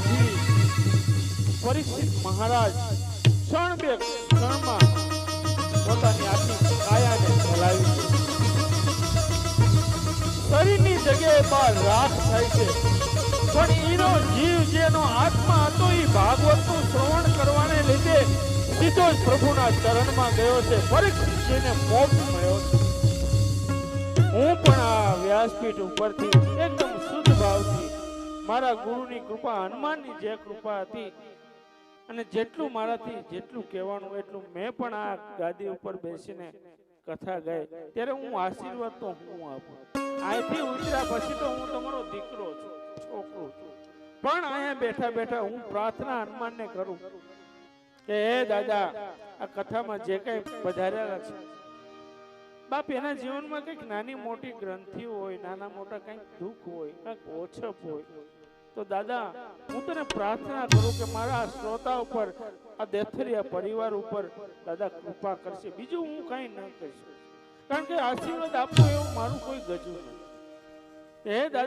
ત્યારથી પરીક્ષિત મહારાજ ક્ષણ બે ક્ષણમાં પોતાની આખી કાયાને ચલાવી શરીરની જગ્યાએ બાર રાખ થાય છે. પણ એનો જીવ જેનો આત્મા હતો એ ભાગવતનું શ્રવણ કરવાને લીધે સીધો જ પ્રભુના ચરણમાં ગયો છે. પરીક્ષિતજીને મોક્ષ મળ્યો છે. હું પણ આ વ્યાસપીઠ ઉપરથી એકદમ શુદ્ધ ભાવથી મારા ગુરુની કૃપા, હનુમાનની જે કૃપા હતી અને જેટલું મારાથી જેટલું કહેવાનું એટલું મેં પણ આ ગાદી ઉપર બેસીને કથા ગાય ત્યારે હું આશીર્વાદ તો હું આપું. અહીંથી ઉતર્યા પછી તો હું તમારો દીકરો છું, છોકરો છું. પણ અહીંયા બેઠા બેઠા હું પ્રાર્થના હનુમાનને કરું કે, હે દાદા, આ કથામાં જે કંઈ પધારેલા છે. બાપ, એના જીવનમાં કંઈક નાની મોટી ગ્રંથિઓ હોય, નાના મોટા કંઈક દુઃખ હોય, કંઈક ઓછપ હોય તો દાદા, હું તને પ્રાર્થના કરું કે મારા શ્રોતા ઉપર, આ દેથરિયા પરિવાર ઉપર દાદા કૃપા કરશે. બીજું હું કઈ ન કહીશ કારણ કે આશીર્વાદ આપવો એવું મારું કોઈ ગજું નથી. હે દાદા?